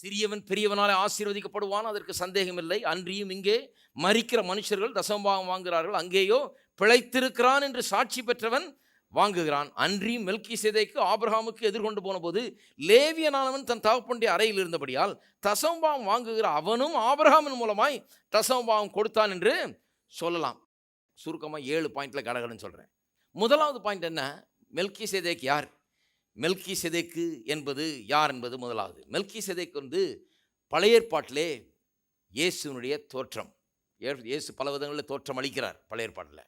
சிறியவன் பெரியவனாலே ஆசீர்வதிக்கப்படுவான் அதற்கு சந்தேகமில்லை. அன்றியும் இங்கே மறிக்கிற மனுஷர்கள் தசம்பாகம் வாங்குகிறார்கள். அங்கேயோ பிழைத்திருக்கிறான் என்று சாட்சி பெற்றவன் வாங்குகிறான். அன்றியும் மெல்கி சேதைக்கு ஆபிரஹாமுக்கு எதிர்கொண்டு போனபோது லேவியனானவன் தன் தகப்பனுடைய அறையில் இருந்தபடியால் தசம்பாவம் வாங்குகிற அவனும் ஆபிரஹாமின் மூலமாய் தசம்பாவம் கொடுத்தான் என்று சொல்லலாம். சுருக்கமாக ஏழு பாயிண்டில் கடகடன்னு சொல்கிறேன் முதலாவது பாயிண்ட் என்ன? மெல்கி சேதைக்கு யார்? மெல்கி செதைக்கு என்பது யார் என்பது முதலாவது. மெல்கி செதைக்கு வந்து பழைய ஏற்பாட்டிலே இயேசுனுடைய தோற்றம். இயேசு பல விதங்களில் தோற்றம் அளிக்கிறார் பழைய ஏற்பாட்டில்.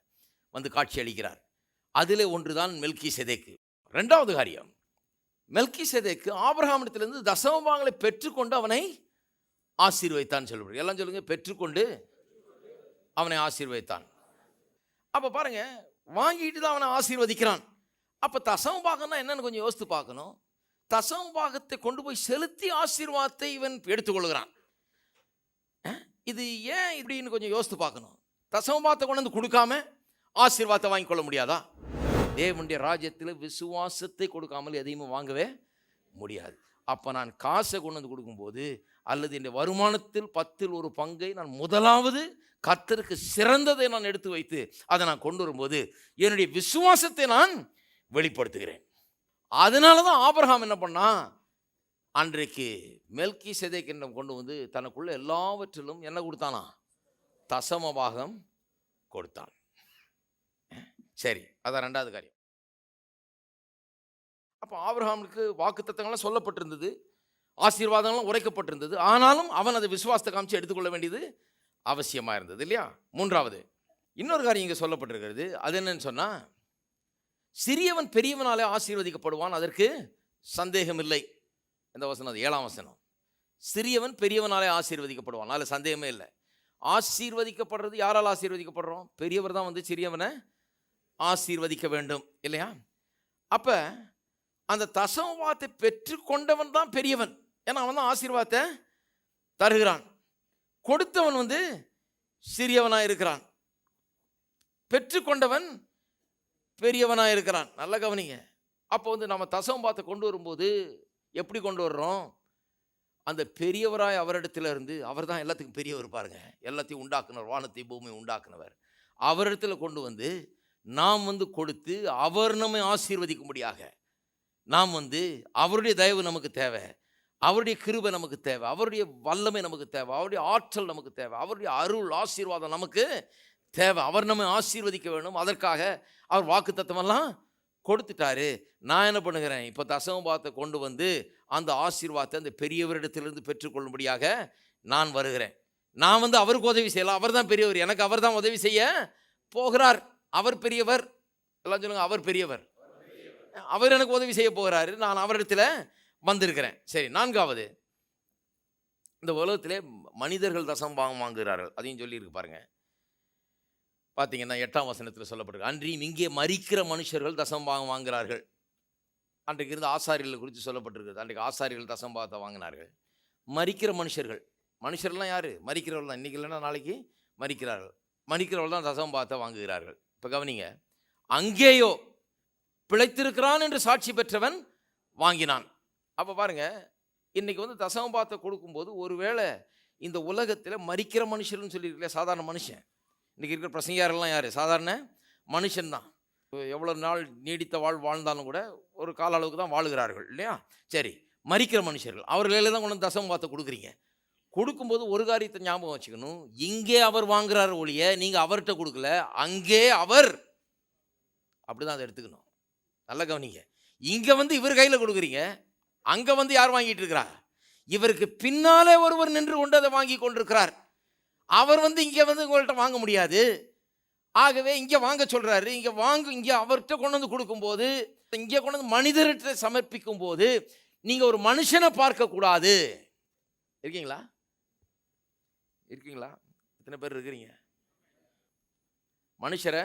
வந்து காட்சி அளிக்கிறார். அதிலே ஒன்றுதான் மெல்கி செதைக்கு ரெண்டாவது காரியம் மெல்கி செதைக்கு ஆபிரகாமிடத்திலிருந்து தசமபாங்களை பெற்றுக்கொண்டு அவனை ஆசீர்வைத்தான் சொல்லுவார் எல்லாம் சொல்லுங்க பெற்றுக்கொண்டு அவனை ஆசீர்வைத்தான் அப்போ பாருங்க வாங்கிட்டு தான் அவனை ஆசீர்வதிக்கிறான். அப்போ தசமபாகம்னா என்னன்னு கொஞ்சம் யோசித்து பார்க்கணும். தசமபாகத்தை கொண்டு போய் செலுத்தி ஆசீர்வாதத்தை இவன் எடுத்துக்கொள்கிறான். இது ஏன் இப்படின்னு கொஞ்சம் யோசித்து பார்க்கணும். தசமபாகத்தை கொண்டு வந்து கொடுக்காம ஆசீர்வாதத்தை வாங்கிக்கொள்ள முடியாதா? தேவனுடைய ராஜ்யத்தில் விசுவாசத்தை கொடுக்காமல் எதையுமே வாங்கவே முடியாது. அப்போ நான் காசை கொண்டு வந்து கொடுக்கும்போது அல்லது இந்த வருமானத்தில் பத்தில் ஒரு பங்கை நான் முதலாவது கத்தருக்கு சிறந்ததை நான் எடுத்து வைத்து அதை நான் கொண்டு வரும்போது என்னுடைய விசுவாசத்தை நான் வெளிப்படுத்துகிறேன். அதனால தான் ஆபரகாம் என்ன பண்ணான் அன்றைக்கு மெல்கி செதைக்கின்றம் கொண்டு வந்து தனக்குள்ள எல்லாவற்றிலும் என்ன கொடுத்தானா? தசமபாகம் கொடுத்தான். சரி அதான் ரெண்டாவது காரியம். அப்போ ஆபிரகாமுக்கு வாக்குத்தத்தங்கள்லாம் சொல்லப்பட்டிருந்தது ஆசீர்வாதங்கள்லாம் உரைக்கப்பட்டிருந்தது. ஆனாலும் அவன் அதை விசுவாசத்தை காமிச்சு எடுத்துக்கொள்ள வேண்டியது அவசியமாக இருந்தது இல்லையா? மூன்றாவது இன்னொரு காரியம் இங்கே சொல்லப்பட்டிருக்கிறது. அது என்னன்னு சொன்னால் சிறியவன் பெரியவனாலே ஆசீர்வதிக்கப்படுவான் அதற்கு சந்தேகம் இல்லை இந்த வசனம் அது ஏழாம் வசனம். சிறியவன் பெரியவனாலே ஆசீர்வதிக்கப்படுவான். அதில் சந்தேகமே இல்லை. ஆசீர்வதிக்கப்படுறது யாரால் ஆசீர்வதிக்கப்படுறோம்? பெரியவர் தான் வந்து சிறியவனை ஆசீர்வதிக்க வேண்டும் இல்லையா? அப்போ அந்த தசவாத்தை பெற்றுக்கொண்டவன் தான் பெரியவன். ஏன்னா அவன் தான் ஆசீர்வாதத்தை தருகிறான். கொடுத்தவன் வந்து சிறியவனாக இருக்கிறான் பெற்றுக்கொண்டவன் பெரியவனாக இருக்கிறான். நல்ல கவனிங்க. அப்போ வந்து நம்ம தசமபாத்தை கொண்டு வரும்போது எப்படி கொண்டு வர்றோம்? அந்த பெரியவராய் அவரிடத்துல இருந்து அவர் தான் எல்லாத்துக்கும் பெரியவர் பாருங்க. எல்லாத்தையும் உண்டாக்குனவர் வானத்தை பூமி உண்டாக்குனவர். அவரிடத்துல கொண்டு வந்து நாம் வந்து கொடுத்து அவர் நம்மை ஆசீர்வதிக்கும்படியாக நாம் வந்து அவருடைய தயவு நமக்கு தேவை. அவருடைய கிருபை நமக்கு தேவை. அவருடைய வல்லமை நமக்கு தேவை. அவருடைய ஆற்றல் நமக்கு தேவை. அவருடைய அருள் ஆசீர்வாதம் நமக்கு தேவை. அவர் நம்ம ஆசீர்வதிக்க வேண்டும். அதற்காக அவர் வாக்கு தத்துவமெல்லாம் கொடுத்துட்டாரு. நான் என்ன பண்ணுகிறேன்? இப்போ தசமபாத்தை கொண்டு வந்து அந்த ஆசீர்வாதத்தை அந்த பெரியவரிடத்திலிருந்து பெற்றுக்கொள்ளும்படியாக நான் வருகிறேன். நான் வந்து அவருக்கு உதவி செய்யலாம் அவர் தான் பெரியவர். எனக்கு அவர் தான் உதவி செய்ய போகிறார். அவர் பெரியவர். எல்லாம் சொல்லுங்க அவர் பெரியவர். அவர் எனக்கு உதவி செய்ய போகிறாரு. நான் அவரிடத்தில் வந்திருக்கிறேன். சரி நான்காவது. இந்த உலகத்திலே மனிதர்கள் தசம்பாகம் வாங்குகிறார்கள். அதையும் சொல்லியிருக்கு பாருங்கள் பார்த்தீங்கன்னா எட்டாம் வசனத்தில் சொல்லப்பட்டிருக்கு. அன்றியும் இங்கே மறிக்கிற மனுஷர்கள் தசம்பாகம் வாங்குகிறார்கள். அன்றைக்கு இருந்த ஆசாரிகள் குறித்து சொல்லப்பட்டிருக்கிறது. அன்றைக்கு ஆசாரிகள் தசம்பாகத்தை வாங்கினார்கள். மறிக்கிற மனுஷர்கள். மனுஷர்லாம் யார்? மறிக்கிறவர்கள் தான். இன்றைக்கி இல்லைன்னா நாளைக்கு மறிக்கிறார்கள் மறிக்கிறவர்கள் தான் தசம்பாகத்தை வாங்குகிறார்கள். இப்போ கவனிங்க. அங்கேயோ பிழைத்திருக்கிறான் என்று சாட்சி பெற்றவன் வாங்கினான். அப்போ பாருங்க. இன்றைக்கி வந்து தசமபாத்தை கொடுக்கும்போது ஒருவேளை இந்த உலகத்தில் மறிக்கிற மனுஷர்னு சொல்லியிருக்கல சாதாரண மனுஷன். இன்றைக்கி இருக்கிற பிரசங்கியாரெல்லாம் யார்? சாதாரண மனுஷன்தான். எவ்வளோ நாள் நீடித்த வாழ் வாழ்ந்தாலும் கூட ஒரு கால அளவுக்கு தான் வாழுகிறார்கள் இல்லையா? சரி மரிக்கிற மனுஷர்கள். அவர்களே தான் கொண்டு வந்து பார்த்து கொடுக்குறீங்க. கொடுக்கும்போது ஒரு காரியத்தை ஞாபகம் வச்சுக்கணும். இங்கே அவர் வாங்குறாரு ஒழிய நீங்கள் அவர்கிட்ட கொடுக்கல அங்கே அவர். அப்படிதான் அதை எடுத்துக்கணும். நல்ல கவனிங்க. இங்கே வந்து இவர் கையில் கொடுக்குறீங்க. அங்கே வந்து யார் வாங்கிட்டு இருக்கிறார்? இவருக்கு பின்னாலே ஒருவர் நின்று கொண்டு அதை வாங்கி கொண்டிருக்கிறார். அவர் வந்து இங்கே வந்து உங்கள்கிட்ட வாங்க முடியாது. ஆகவே இங்கே வாங்க சொல்கிறாரு இங்கே வாங்க இங்கே அவர்கிட்ட கொண்டு வந்து கொடுக்கும்போது இங்கே கொண்டு வந்து மனிதர்கிட்ட சமர்ப்பிக்கும் போது நீங்கள் ஒரு மனுஷனை பார்க்கக்கூடாது. இருக்கீங்களா? இருக்கீங்களா? எத்தனை பேர் இருக்கிறீங்க. மனுஷரை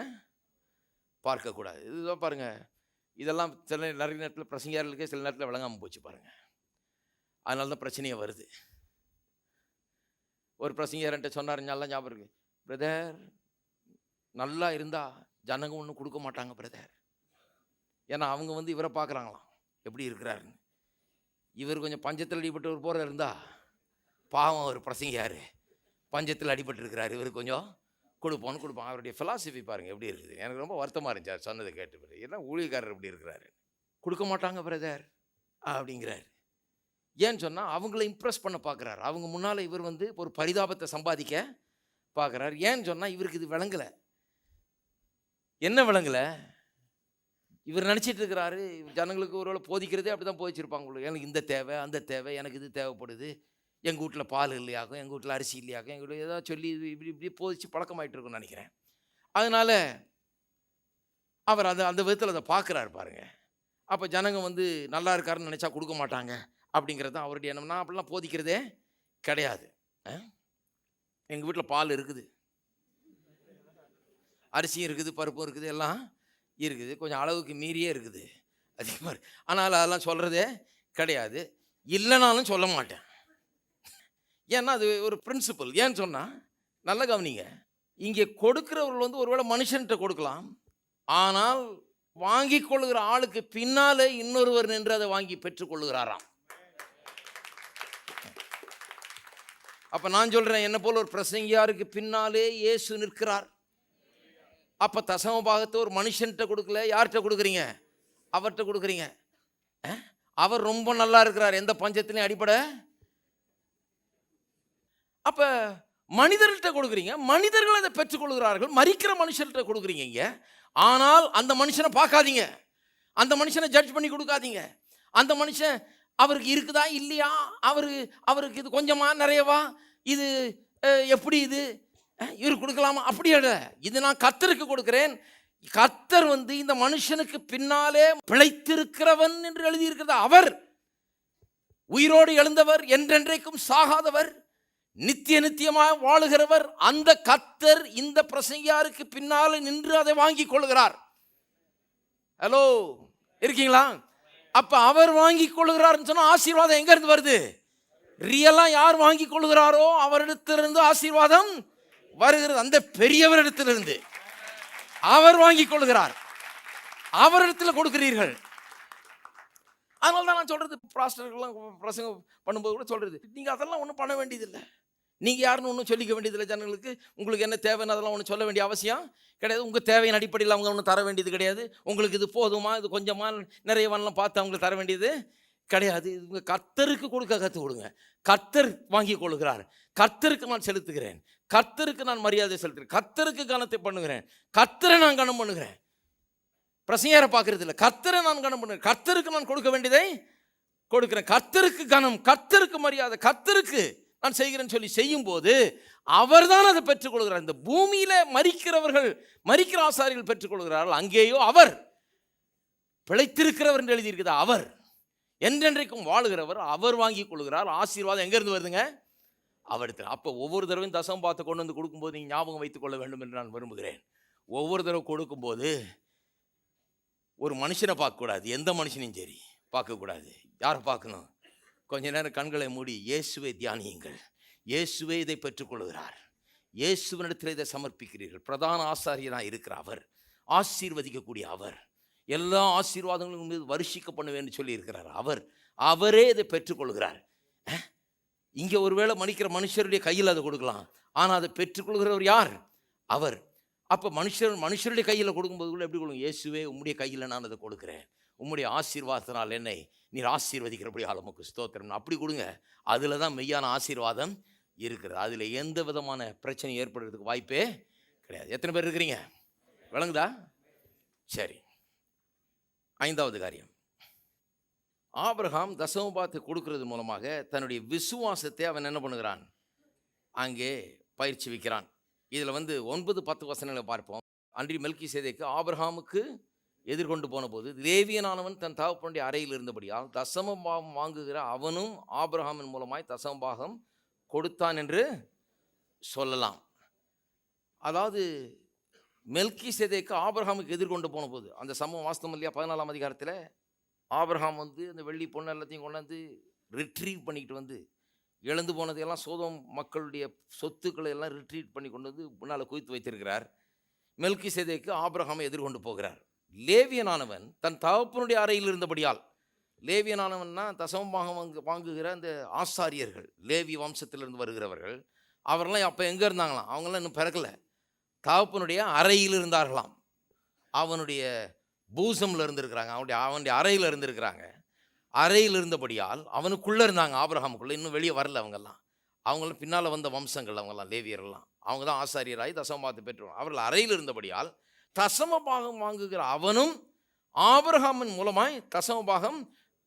பார்க்கக்கூடாது. இதுதான் பாருங்கள் இதெல்லாம் சில நிறைய நேரத்தில் பிரசங்கியார்களுக்கே சில நேரத்தில் விளங்காமல் போச்சு பாருங்கள் அதனால தான் பிரச்சனையே வருது. ஒரு பிரசங்கியார்கிட்ட சொன்னார் நல்லா ஞாபகம் இருக்கு. பிரதர் நல்லா இருந்தால் ஜனங்க ஒன்றும் கொடுக்க மாட்டாங்க பிரதர் ஏன்னா அவங்க வந்து இவரை பார்க்குறாங்களாம். எப்படி இருக்கிறாருன்னு. இவர் கொஞ்சம் பஞ்சத்தில் அடிபட்டு ஒரு போகிற இருந்தால் பாவம் ஒரு பிரசங்கியார். பஞ்சத்தில் அடிபட்டுருக்கிறார். இவர் கொஞ்சம் கொடுப்போன்னு கொடுப்பான் அவருடைய ஃபிலாசபி பாருங்க எப்படி இருக்குது? எனக்கு ரொம்ப வருத்தமாக இருந்துச்சு சொன்னதை கேட்டு. என்ன ஊழியக்காரர் எப்படி இருக்கிறாரு. கொடுக்க மாட்டாங்க பிரதர் அப்படிங்கிறார். ஏன்னு சொன்னால் அவங்கள இம்ப்ரெஸ் பண்ண பார்க்குறாரு அவங்க முன்னால் இவர் வந்து ஒரு பரிதாபத்தை சம்பாதிக்க பார்க்குறாரு ஏன்னு சொன்னால் இவருக்கு இது விளங்கலை. என்ன விளங்கலை? இவர் நினச்சிட்டு இருக்கிறாரு ஜனங்களுக்கு ஒருவேளை போதிக்கிறதே அப்படி தான் போதிச்சிருப்பாங்க உங்களுக்கு எனக்கு இந்த தேவை அந்த தேவை எனக்கு இது தேவைப்படுது. எங்கள் வீட்டில் பால் இல்லையாகும் எங்கள் வீட்டில் அரிசி இல்லையாகும் எங்கள் வீட்டில் ஏதாவது சொல்லி இது இப்படி இப்படி போதிச்சு பழக்கமாயிட்டு இருக்கும்னு நினைக்கிறேன். அதனால் அவர் அதை அந்த விதத்தில் அதை பார்க்குறாரு பாருங்க. அப்போ ஜனங்க வந்து நல்லா இருக்காருன்னு நினச்சா கொடுக்க மாட்டாங்க. அப்படிங்கிறது தான் அவருடைய எண்ணம். நான் அப்படிலாம் போதிக்கிறதே கிடையாது. எங்கள் வீட்டில் பால் இருக்குது. அரிசியும் இருக்குது பருப்பும் இருக்குது எல்லாம் இருக்குது. கொஞ்சம் அளவுக்கு மீறியே இருக்குது. அதே மாதிரி. ஆனால் அதெல்லாம் சொல்கிறதே கிடையாது. இல்லைனாலும் சொல்ல மாட்டேன். ஏன்னா அது ஒரு பிரின்சிபல் ஏன்னு சொன்னால் நல்ல கவனிங்க. இங்கே கொடுக்குறவர்கள் வந்து ஒருவேளை மனுஷன்கிட்ட கொடுக்கலாம். ஆனால் வாங்கி கொள்ளுகிற ஆளுக்கு பின்னாலே இன்னொருவர் நின்று அதை வாங்கி பெற்றுக்கொள்ளுகிறாராம் அப்போ நான் சொல்கிறேன் என்ன போல் ஒரு பிரசங்கியாருக்கு பின்னாலே இயேசு நிற்கிறார். அப்போ தசம பாகத்தை ஒரு மனுஷன்கிட்ட கொடுக்கல யார்கிட்ட கொடுக்குறீங்க? அவர்கிட்ட கொடுக்குறீங்க. அவர் ரொம்ப நல்லா இருக்கிறார் எந்த பஞ்சத்திலையும் அடிப்படை அப்போ மனிதர்கள்ட்ட கொடுக்குறீங்க மனிதர்கள் அதை பெற்றுக்கொள்கிறார்கள் மறிக்கிற மனுஷர்கிட்ட கொடுக்குறீங்க இங்கே. ஆனால் அந்த மனுஷனை பார்க்காதீங்க. அந்த மனுஷனை ஜட்ஜ் பண்ணி கொடுக்காதீங்க. அந்த மனுஷன் அவருக்கு இருக்குதா? இல்லையா? அவருக்கு அவருக்கு இது கொஞ்சமா நிறையவா? இது எப்படி இது? இவர் கொடுக்கலாமா? அப்படி இல்லை. இது நான் கத்தருக்கு கொடுக்குறேன். கத்தர் வந்து இந்த மனுஷனுக்கு பின்னாலே பிழைத்திருக்கிறவன் என்று எழுதியிருக்கிறது. அவர் உயிரோடு எழுந்தவர் என்றென்றைக்கும் சாகாதவர் நித்திய நித்தியமாக வாழுகிறவர் அந்த கத்தர் இந்த பிரசங்கியாருக்கு பின்னால் நின்று அதை வாங்கி கொள்கிறார். ஹலோ இருக்கீங்களா? அப்போ அவர் வாங்கி கொள்கிறார்னு சொன்னால் ஆசீர்வாதம் எங்கேருந்து வருது? ரியலாக யார் வாங்கி கொள்கிறாரோ அவரிடத்திலிருந்து ஆசீர்வாதம் வருகிறது. அந்த பெரியவரிடத்திலிருந்து. அவர் வாங்கி கொள்கிறார் அவரிடத்தில் கொடுக்கிறீர்கள். அதனால தான் நான் சொல்கிறது பாஸ்டர்கள்லாம் பிரசங்கம் பண்ணும்போது கூட சொல்கிறது நீங்கள் அதெல்லாம் ஒன்றும் பண்ண வேண்டியதில்லை. நீங்கள் யாருன்னு ஒன்றும் சொல்லிக்க வேண்டியதில்லை ஜனங்களுக்கு. உங்களுக்கு என்ன தேவைன்னு அதெல்லாம் ஒன்றும் சொல்ல வேண்டிய அவசியம் கிடையாது. உங்கள் தேவையின் அடிப்படையில் அவங்க ஒன்றும் தர வேண்டியது கிடையாது. உங்களுக்கு இது போதுமா? இது கொஞ்சமாக நிறைய நிறையவான்லாம் பார்த்து அவங்களுக்கு தர வேண்டியது கிடையாது. இது கர்த்தருக்கு கொடுக்க கற்றுக் கொடுங்க. கர்த்தர் வாங்கி கொள்கிறார் கர்த்தருக்கு நான் செலுத்துகிறேன். கர்த்தருக்கு நான் மரியாதை செலுத்துகிறேன். கர்த்தருக்கு கனத்தை பண்ணுகிறேன். கர்த்தரை நான் கனம் பண்ணுகிறேன். பிரசங்கார பார்க்கறது இல்லை. கர்த்தரை நான் கனம் பண்ணுகிறேன். கர்த்தருக்கு நான் கொடுக்க வேண்டியதை கொடுக்குறேன். கர்த்தருக்கு கனம். கர்த்தருக்கு மரியாதை. கர்த்தருக்கு நான் செய்கிறேன்னு சொல்லி செய்யும்போது அவர்தான் அதை பெற்றுக்கொள்கிறார். இந்த பூமியில் மறிக்கிறவர்கள் மறிக்கிற ஆசாரிகள் பெற்றுக்கொள்கிறார்கள். அங்கேயோ அவர் பிழைத்திருக்கிறவர் என்று எழுதியிருக்குது அவர் என்றென்றைக்கும் வாழுகிறவர் அவர் வாங்கி கொள்கிறார். ஆசீர்வாதம் எங்கேருந்து வருதுங்க? அவரிடத்தில். அப்போ ஒவ்வொரு தடவையும் தசம் பார்த்து கொண்டு வந்து கொடுக்கும்போது நீங்கள் ஞாபகம் வைத்துக் கொள்ள வேண்டும் என்று நான் விரும்புகிறேன். ஒவ்வொரு தடவை கொடுக்கும்போது ஒரு மனுஷனை பார்க்கக்கூடாது. எந்த மனுஷனையும் சரி பார்க்கக்கூடாது. யாரை பார்க்கணும்? கொஞ்ச நேரம் கண்களை மூடி இயேசுவை தியானியுங்கள். இயேசுவே இதை பெற்றுக்கொள்கிறார் இயேசுவனிடத்தில் இதை சமர்ப்பிக்கிறீர்கள். பிரதான ஆசாரியனாக இருக்கிற அவர் ஆசீர்வதிக்கக்கூடிய அவர் எல்லா ஆசீர்வாதங்களும் மீது வருஷிக்க பண்ணுவேன்னு சொல்லியிருக்கிறார். அவர் அவரே இதை பெற்றுக்கொள்கிறார். இங்கே ஒருவேளை மன்னிக்கிற மனுஷருடைய கையில் அதை கொடுக்கலாம். ஆனால் அதை பெற்றுக்கொள்கிறவர் யார்? அவர். அப்போ மனுஷர் மனுஷருடைய கையில் கொடுக்கும்போது கூட எப்படி கொடுங்க? இயேசுவே உம்முடைய கையில் நான் அதை கொடுக்குறேன். உம்முடைய ஆசீர்வாதத்தினால் என்னை நீர் ஆசீர்வதிக்கிறபடி ஆளுமுக்கு ஸ்தோத்திரம். அப்படி கொடுங்க. அதில் தான் மெய்யான ஆசீர்வாதம் இருக்கிறது. அதில் எந்த விதமான பிரச்சனை ஏற்படுறதுக்கு வாய்ப்பே கிடையாது. எத்தனை பேர் இருக்கிறீங்க? விளங்குதா? சரி. ஐந்தாவது காரியம். ஆபிரகாம் தசமபாத்து கொடுக்கறது மூலமாக தன்னுடைய விசுவாசத்தை அவன் என்ன பண்ணுகிறான்? அங்கே பயிற்சி வைக்கிறான். இதில் வந்து ஒன்பது பத்து வசனங்களை பார்ப்போம். அன்றி மெல்கி சேதைக்கு ஆபிரஹாமுக்கு எதிர்கொண்டு போன போது லேவியனானவன் தன் தகப்பனுடைய அறையில் இருந்தபடியால் தசமபாகம் வாங்குகிற அவனும் ஆபிரகாமின் மூலமாய் தசமபாகம் கொடுத்தான் என்று சொல்லலாம். அதாவது மெல்கி சேதைக்கு ஆபிரஹாமுக்கு எதிர்கொண்டு போன போது அந்த சம்பவம் வாஸ்தவம் இல்லையா? பதினாலாம் அதிகாரத்தில் ஆபிரஹாம் வந்து அந்த வெள்ளி பொண்ணு எல்லாத்தையும் கொண்டாந்து ரிட்ரீவ் பண்ணிக்கிட்டு வந்து இழந்து போனதையெல்லாம் சோதம் மக்களுடைய சொத்துக்களை எல்லாம் ரிட்ரீட் பண்ணி கொண்டு வந்து முன்னால் குவித்து வைத்திருக்கிறார். மெல்கி சேதைக்கு ஆபிரஹாமை எதிர்கொண்டு போகிறார். லேவியனானவன் தன் தகப்பனுடைய அறையில் இருந்தபடியால் லேவியனானவன்னா தசமபாகம் வாங்கு வாங்குகிற அந்த ஆசாரியர்கள் லேவி வம்சத்திலிருந்து வருகிறவர்கள். அவரெல்லாம் அப்போ எங்கே இருந்தாங்களாம்? அவங்களாம் இன்னும் பிறக்கல. தகப்பனுடைய அறையில் இருந்தார்களாம். அவனுடைய பூசமில் இருந்திருக்கிறாங்க. அவனுடைய அவனுடைய அறையில் இருந்திருக்கிறாங்க. அறையில் இருந்தபடியால் அவனுக்குள்ளே இருந்தாங்க ஆபிரஹாமுக்குள்ளே இன்னும் வெளியே வரல அவங்கெல்லாம். அவங்களும் பின்னால் வந்த வம்சங்கள் அவங்கெல்லாம் லேவியரெல்லாம் அவங்க தான் ஆசாரியராகி தசமபாகத்தை பெற்றோம் அவர்கள் அறையில் இருந்தபடியால் தசம பாகம் வாங்குகிற அவனும் ஆபிரகாமின் மூலமாய் தசமபாகம்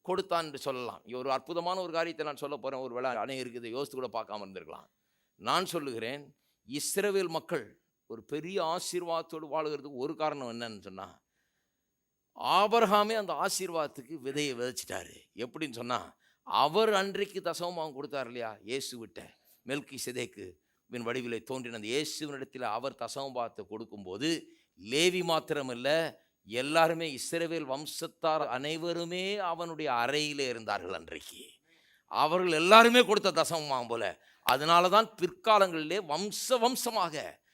கொடுத்தான் என்று சொல்லலாம். ஒரு அற்புதமான ஒரு காரியத்தை நான் சொல்ல போகிறேன் ஒரு வேளை அணை இருக்குது யோசித்து கூட பார்க்காம இருந்திருக்கலாம். நான் சொல்லுகிறேன் இஸ்ரவேல் மக்கள் ஒரு பெரிய ஆசீர்வாதத்தோடு வாழுகிறதுக்கு ஒரு காரணம் என்னன்னு சொன்னால் ஆபரகாமே அந்த ஆசீர்வாதத்துக்கு விதையை விதைச்சிட்டாரு. எப்படின்னு சொன்னால் அவர் அன்றைக்கு தசமபாகம் கொடுத்தார் இல்லையா? இயேசு விட்ட மெல்கி சிதைக்கு வின் வடிவிலை தோன்றின அந்த இயேசுவினிடத்தில் அவர் தசமபாகத்தை கொடுக்கும்போது லேவி மாத்திரமல்ல எல்லாருமே இஸ்ரவேல் வம்சத்தார் அனைவருமே அவனுடைய அறையிலே இருந்தார்கள் அன்றைக்கு. அவர்கள் எல்லாருமே கொடுத்த தசமமாகும் போல. அதனால தான் பிற்காலங்களிலே வம்ச வம்சமாக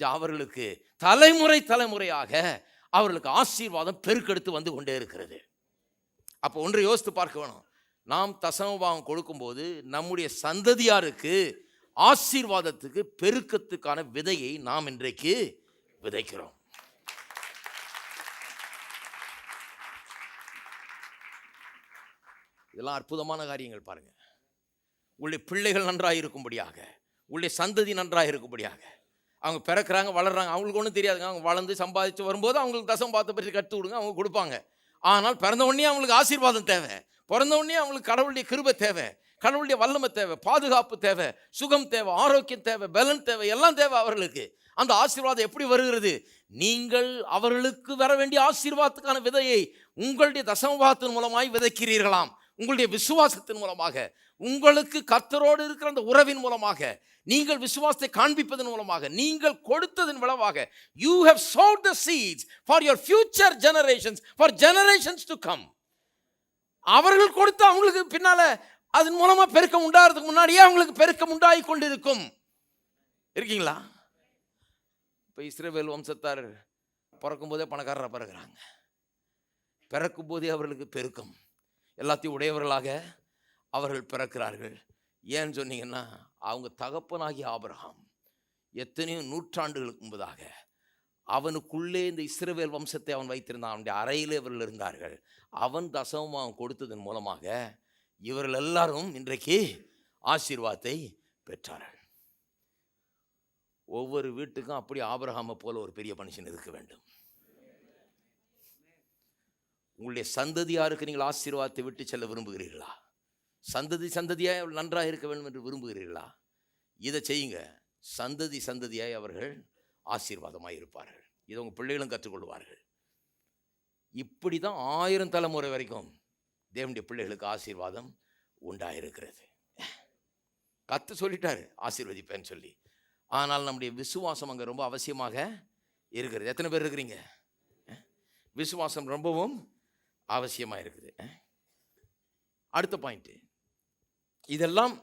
அவர்களுக்கு தலைமுறை தலைமுறையாக அவர்களுக்கு ஆசீர்வாதம் பெருக்கெடுத்து வந்து கொண்டே இருக்கிறது. அப்போ ஒன்றை யோசித்து பார்க்க வேணும். நாம் தசமபாகம் கொடுக்கும்போது நம்முடைய சந்ததியாருக்கு ஆசீர்வாதத்துக்கு பெருக்கத்துக்கான விதையை நாம் இன்றைக்கு விதைக்கிறோம். இதெல்லாம் அற்புதமான காரியங்கள் பாருங்கள் உங்களுடைய பிள்ளைகள் நன்றாக இருக்கும்படியாக உங்களுடைய சந்ததி நன்றாக இருக்கும்படியாக. அவங்க பிறக்கிறாங்க வளர்றாங்க அவங்களுக்கு ஒன்றும் தெரியாதுங்க. அவங்க வளர்ந்து சம்பாதிச்சு வரும்போது அவங்களுக்கு தசம் பார்த்து பற்றி கற்று விடுங்க அவங்க கொடுப்பாங்க. ஆனால் பிறந்த உடனே அவங்களுக்கு ஆசீர்வாதம் தேவை. பிறந்த உடனே அவங்களுக்கு கடவுளுடைய கிருபை தேவை. கடவுளுடைய வல்லமை தேவை. பாதுகாப்பு தேவை. சுகம் தேவை. ஆரோக்கியம் தேவை. பலன் தேவை. எல்லாம் தேவை அவர்களுக்கு. அந்த ஆசீர்வாதம் எப்படி வருகிறது? நீங்கள் அவர்களுக்கு வர வேண்டிய ஆசீர்வாதத்துக்கான விதையை உங்களுடைய தசமபாகத்தின் மூலமாய் விதைக்கிறீர்களாம். உங்களுடைய விசுவாசத்தின் மூலமாக உங்களுக்கு கர்த்தரோடு இருக்கிற அந்த உறவின் மூலமாக நீங்கள் விசுவாசத்தை காண்பிப்பதன் மூலமாக நீங்கள் கொடுத்ததன் விளைவாக you have sowed the seeds for your future generations for generations to come அவர்கள் கொடுத்து அவங்களுக்கு பின்னால் அதன் மூலமாக பெருக்கம் உண்டாகிறதுக்கு முன்னாடியே அவங்களுக்கு பெருக்கம் உண்டாகி கொண்டிருக்கும். இருக்கீங்களா? இப்போ இஸ்ரேவேல் வம்சத்தார் பிறக்கும்போதே பணக்காரராக பிறகுறாங்க பிறக்கும் போதே அவர்களுக்கு பெருக்கம். எல்லாத்தையும் உடையவர்களாக அவர்கள் பிறக்கிறார்கள். ஏன்னு சொன்னீங்கன்னா அவங்க தகப்பனாகிய ஆபரகாம் எத்தனையோ நூற்றாண்டுகளுக்கு முன்பதாக அவனுக்குள்ளே இந்த இஸ்ரவேல் வம்சத்தை அவன் வைத்திருந்தான். அவனுடைய அறையிலே இவர்கள் இருந்தார்கள். அவன் தசமம் கொடுத்ததன் மூலமாக இவர்கள் எல்லாரும் இன்றைக்கு ஆசீர்வாதத்தை பெற்றார்கள். ஒவ்வொரு வீட்டுக்கும் அப்படி ஆபரகாமை போல ஒரு பெரிய மனுஷன் இருக்க வேண்டும். உங்களுடைய சந்ததியாருக்கு நீங்கள் ஆசீர்வாதத்தை விட்டு செல்ல விரும்புகிறீர்களா? சந்ததி சந்ததியாய் நன்றாக இருக்க வேண்டும் என்று விரும்புகிறீர்களா? இதை செய்யுங்க. சந்ததி சந்ததியாய் அவர்கள் ஆசீர்வாதமாய் இருப்பார்கள். இதை உங்கள் பிள்ளைகளும் கற்றுக்கொள்வார்கள். இப்படி தான் ஆயிரம் தலைமுறை வரைக்கும் தேவனுடைய பிள்ளைகளுக்கு ஆசீர்வாதம் உண்டாயிருக்கிறது. கற்று சொல்லிட்டாரு ஆசீர்வதிப்பேன்னு சொல்லி. ஆனால் நம்முடைய விசுவாசம் அங்கே ரொம்ப அவசியமாக இருக்கிறது. எத்தனை பேர் இருக்கிறீங்க? விசுவாசம் ரொம்பவும் அவசியமாக இருக்குது. அடுத்த பாயிண்ட்டு இதெல்லாம்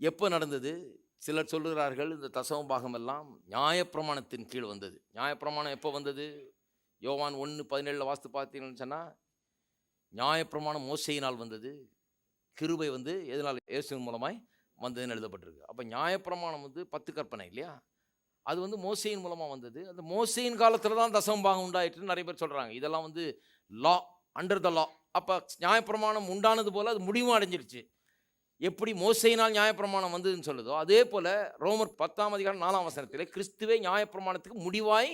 எப்போ நடந்தது? சிலர் சொல்லுகிறார்கள் இந்த தசவம் பாகமெல்லாம் நியாயப்பிரமாணத்தின் கீழ் வந்தது. நியாயப்பிரமாணம் எப்போ வந்தது? யோவான் ஒன்று பதினேழில் வாஸ்து பார்த்தீங்கன்னு சொன்னால் நியாயப்பிரமாணம் மோசையினால் வந்தது. கிருபை வந்து எதனால்? இயேசுவின் மூலமாய் வந்ததுன்னு எழுதப்பட்டிருக்கு. அப்போ நியாயப்பிரமாணம் வந்து பத்து கற்பனை இல்லையா? அது வந்து மோசையின் மூலமாக வந்தது. அந்த மோசையின் காலத்தில் தான் தசம் பாகம் உண்டாயிட்டுன்னு நிறைய பேர் சொல்கிறாங்க இதெல்லாம் வந்து லா அண்டர் த லா அப்போ நியாயப்பிரமாணம் உண்டானது போல் அது முடிவும் அடைஞ்சிருச்சு. எப்படி மோசையினால் நியாயப்பிரமாணம் வந்ததுன்னு சொல்லுதோ அதே போல் ரோமர் பத்தாம் அதிகாரம் நாலாம் வசனத்தில் கிறிஸ்துவே நியாயப்பிரமாணத்துக்கு முடிவாய்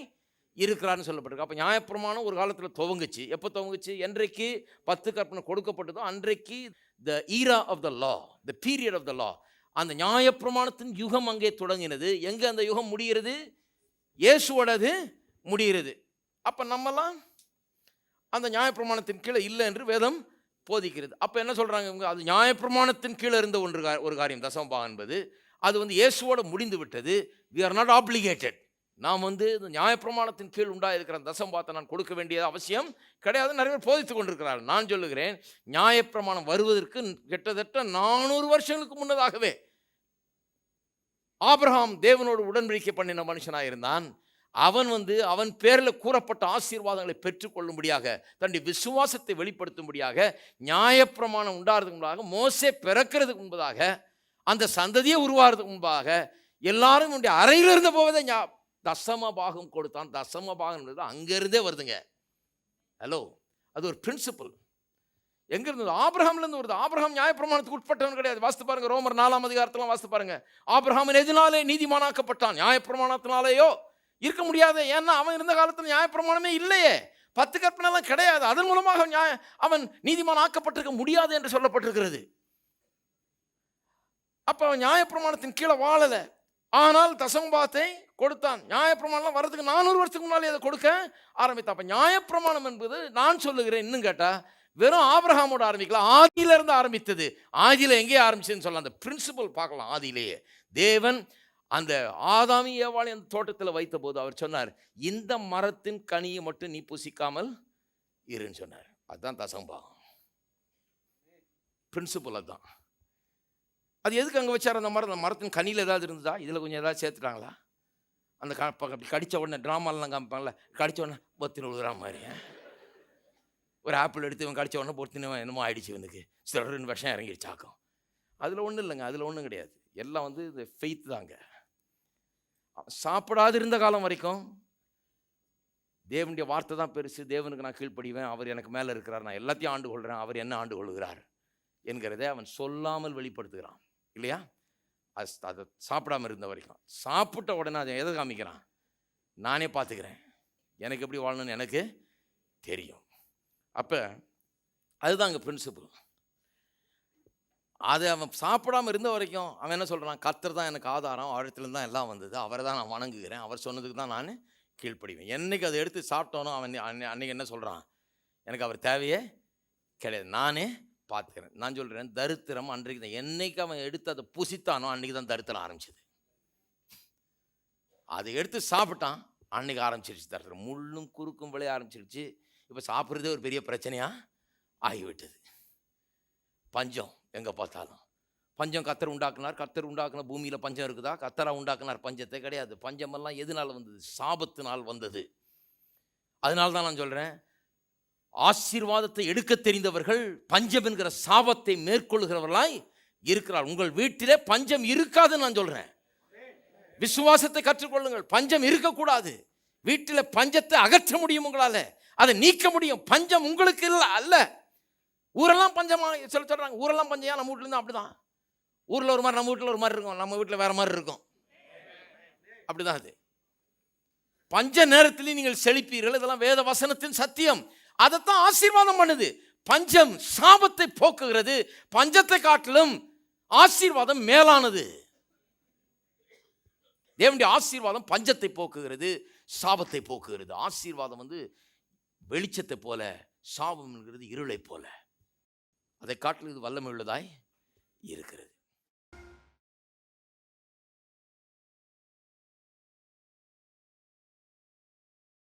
இருக்கிறான்னு சொல்லப்பட்டிருக்கு. அப்போ நியாயப்பிரமாணம் ஒரு காலத்தில் துவங்குச்சு. எப்போ துவங்குச்சு? என்றைக்கு பத்து கற்பனை கொடுக்கப்பட்டதோ அன்றைக்கு the era of the law the period of the law அந்த நியாயப்பிரமாணத்தின் யுகம் அங்கே தொடங்கினது. எங்கே அந்த யுகம் முடிகிறது? இயேசுவோடது முடிகிறது. அப்போ நம்மலாம் அந்த நியாயப்பிரமாணத்தின் கீழே இல்லை என்று வேதம் போதிக்கிறது. அப்போ என்ன சொல்கிறாங்க இவங்க? அது நியாயப்பிரமாணத்தின் கீழே இருந்த ஒன்று கா- ஒரு காரியம். தசமபா என்பது. அது வந்து இயேசுவோட முடிந்து விட்டது. வி ஆர் நாட் ஆப்ளிகேட்டட் நாம் வந்து இந்த நியாயப்பிரமாணத்தின் கீழ் உண்டாயிருக்கிற தசம்பாத்தை நான் கொடுக்க வேண்டிய அவசியம் கிடையாது. நிறைய பேர் போதித்து கொண்டிருக்கிறார்கள் நான் சொல்லுகிறேன் நியாயப்பிரமாணம் வருவதற்கு கிட்டத்தட்ட நானூறு வருஷங்களுக்கு முன்னதாகவே ஆப்ரஹாம் தேவனோடு உடன்படிக்கை பண்ணின மனுஷனாக இருந்தான். அவன் வந்து அவன் பேரில் கூறப்பட்ட ஆசீர்வாதங்களை பெற்றுக்கொள்ளும்படியாக தன்னுடைய விசுவாசத்தை வெளிப்படுத்தும்படியாக நியாயப்பிரமாணம் உண்டாகிறதுக்கு முன்பாக மோசே பிறக்கிறதுக்கு முன்பதாக அந்த சந்ததியை உருவாகிறதுக்கு முன்பாக எல்லாரும் உடைய அறையில் போவதை தசம பாகம் கொடுத்தான். தசம பாகம் அங்கேருந்தே வருதுங்க. ஹலோ அது ஒரு பிரின்சிபல் எங்கேருந்து? இருந்தது ஆபிரகாம்ல வருது. ஆபிரகாம் நியாயப்பிரமாணத்துக்கு உட்பட்டவன் கிடையாது. வாசித்து பாருங்க. ரோமர் நாலாம் அதிகாரத்தெல்லாம் வாசித்து பாருங்க. ஆபிரகாமன் எதினாலே நீதிமானாக்கப்பட்டான். நியாயப்பிரமாணத்தினாலேயோ இருக்க முடியாது. ஏன்னா அவன் இருந்த காலத்தில் நியாயப்பிரமாணமே இல்லையே. பத்து கற்பனைலாம் கிடையாது. அதன் மூலமாக நியாய அவன் நீதிமான் ஆக்கப்பட்டிருக்க முடியாது என்று சொல்லப்பட்டிருக்கிறது. அப்போ அவன் நியாயப்பிரமாணத்தின் கீழே வாழலை. ஆனால் தசம்பாத்தை கொடுத்தான். நியாயப்பிரமாணம் வர்றதுக்கு நானூறு வருஷத்துக்கு முன்னாலே அதை கொடுக்க ஆரம்பித்தான். அப்போ நியாயப்பிரமாணம் என்பது நான் சொல்லுகிறேன் இன்னும் கேட்டால் வெறும் ஆபிரகாமோட ஆரம்பிக்கலாம் ஆதியிலிருந்து ஆரம்பித்தது. ஆதியில் எங்கே ஆரம்பிச்சதுன்னு சொல்லலாம் அந்த பிரின்சிபல் பார்க்கலாம் ஆதியிலேயே. தேவன் அந்த ஆதாமி ஏவாளி அந்த தோட்டத்தில் வைத்தபோது அவர் சொன்னார் இந்த மரத்தின் கனியை மட்டும் நீ புசிக்காமல் இருன்னு சொன்னார். அதுதான் தசம்பாகம். பிரின்சிபல் அதுதான். அது எதுக்கு அங்கே வச்சார்? அந்த மரம் அந்த மரத்தின் கனியில் ஏதாவது இருந்ததா? இதில் கொஞ்சம் ஏதாவது சேர்த்துட்டாங்களா? அந்த க அப்படி கடித்த உடனே ட்ராமாலாம் காமிப்பாங்கல்ல கடித்த உடனே பொத்தின விழுகிற மாதிரி ஒரு ஆப்பிள் எடுத்து இவன் கடித்த உடனே பொத்தினவன் என்னமோ ஆயிடுச்சு இவனுக்கு. சிலருன்னு விஷம் இறங்கிடுச்சாக்கும் அதில் ஒன்றும் இல்லைங்க அதில் ஒன்றும் கிடையாது. எல்லாம் வந்து இது ஃபெய்த் தாங்க. சாப்பிடாது இருந்த காலம் வரைக்கும் தேவனுடைய வார்த்தை தான் பெருசு தேவனுக்கு நான் கீழ்ப்படிவேன் அவர் எனக்கு மேலே இருக்கிறார் நான் எல்லாத்தையும் ஆண்டு கொள்கிறேன் அவர் என்ன ஆண்டு கொள்கிறார் என்கிறதை அவன் சொல்லாமல் வெளிப்படுத்துகிறான். இல்லையா? அது அதை சாப்பிடாம இருந்த வரைக்கும். சாப்பிட்ட உடனே அதை எதை காமிக்கிறான்? நானே பார்த்துக்கிறேன். எனக்கு எப்படி வாழணும்னு எனக்கு தெரியும். அப்போ அதுதான் அங்கே பிரின்சிபல் அதை அவன் சாப்பிடாம இருந்த வரைக்கும் அவன் என்ன சொல்கிறான் கத்தர் தான் எனக்கு ஆதாரம் ஆழத்துலேருந்து தான் எல்லாம் வந்தது. அவரை தான் நான் வணங்குகிறேன். அவர் சொன்னதுக்கு தான் நான் கீழ்ப்படிவேன். என்றைக்கு அதை எடுத்து சாப்பிட்டோனோ அவன் அன்னை- அன்னைக்கு என்ன சொல்கிறான் எனக்கு அவர் தேவையே கிடையாது. நானே பார்த்துக்கிறேன். நான் சொல்கிறேன் தரித்திரம் அன்றைக்கு தான். என்றைக்கு அவன் எடுத்து அதை புசித்தானோ அன்றைக்கி தான் தரித்திரம் ஆரம்பிச்சது. அதை எடுத்து சாப்பிட்டான் அன்றைக்கு ஆரம்பிச்சிருச்சு தரித்திரம். முள்ளும் குறுக்கும் விளைய ஆரம்பிச்சிருச்சு. இப்போ சாப்பிட்றதே ஒரு பெரிய பிரச்சனையாக ஆகிவிட்டது. பஞ்சம் எங்கே பார்த்தாலும். பஞ்சம் கத்தர் உண்டாக்குனார் கத்தர் உண்டாக்குன பூமியில் பஞ்சம் இருக்குதா? கத்தரா உண்டாக்குனார் பஞ்சத்தை கிடையாது. பஞ்சமெல்லாம் எதனால் வந்தது? சாபத்தினால் வந்தது. அதனால தான் நான் சொல்கிறேன் ஆசீர்வாதத்தை எடுக்க தெரிந்தவர்கள் பஞ்சம் என்கிற சாபத்தை மேற்கொள்கிறவர்களாய் இருக்கிறார். உங்கள் வீட்டிலே பஞ்சம் இருக்காதுன்னு நான் சொல்கிறேன் விசுவாசத்தை கற்றுக்கொள்ளுங்கள். பஞ்சம் இருக்கக்கூடாது. வீட்டில் பஞ்சத்தை அகற்ற முடியும் உங்களால். அதை நீக்க முடியும். பஞ்சம் உங்களுக்கு இல்லை அல்ல. ஊரெல்லாம் பஞ்சமாக சொல்ல சொல்கிறாங்க ஊரெல்லாம் பஞ்சம் நம்ம வீட்டில் இருந்தால் அப்படிதான். ஊரில் ஒரு மாதிரி நம்ம வீட்டில் ஒரு மாதிரி இருக்கும். நம்ம வீட்டில் வேறு மாதிரி இருக்கும். அப்படிதான் அது. பஞ்ச நேரத்திலையும் நீங்கள் செழிப்பீர்கள். இதெல்லாம் வேத வசனத்தின் சத்தியம். அதைத்தான் ஆசீர்வாதம் பண்ணுது. பஞ்சம் சாபத்தை போக்குகிறது. பஞ்சத்தை காட்டிலும் ஆசீர்வாதம் மேலானது. தேவனுடைய ஆசீர்வாதம் பஞ்சத்தை போக்குகிறது சாபத்தை போக்குகிறது. ஆசீர்வாதம் வந்து வெளிச்சத்தை போல சாபம் என்கிறது இருளை போல. அதை காட்டிலும் இது வல்லமை உள்ளதாய் இருக்கிறது.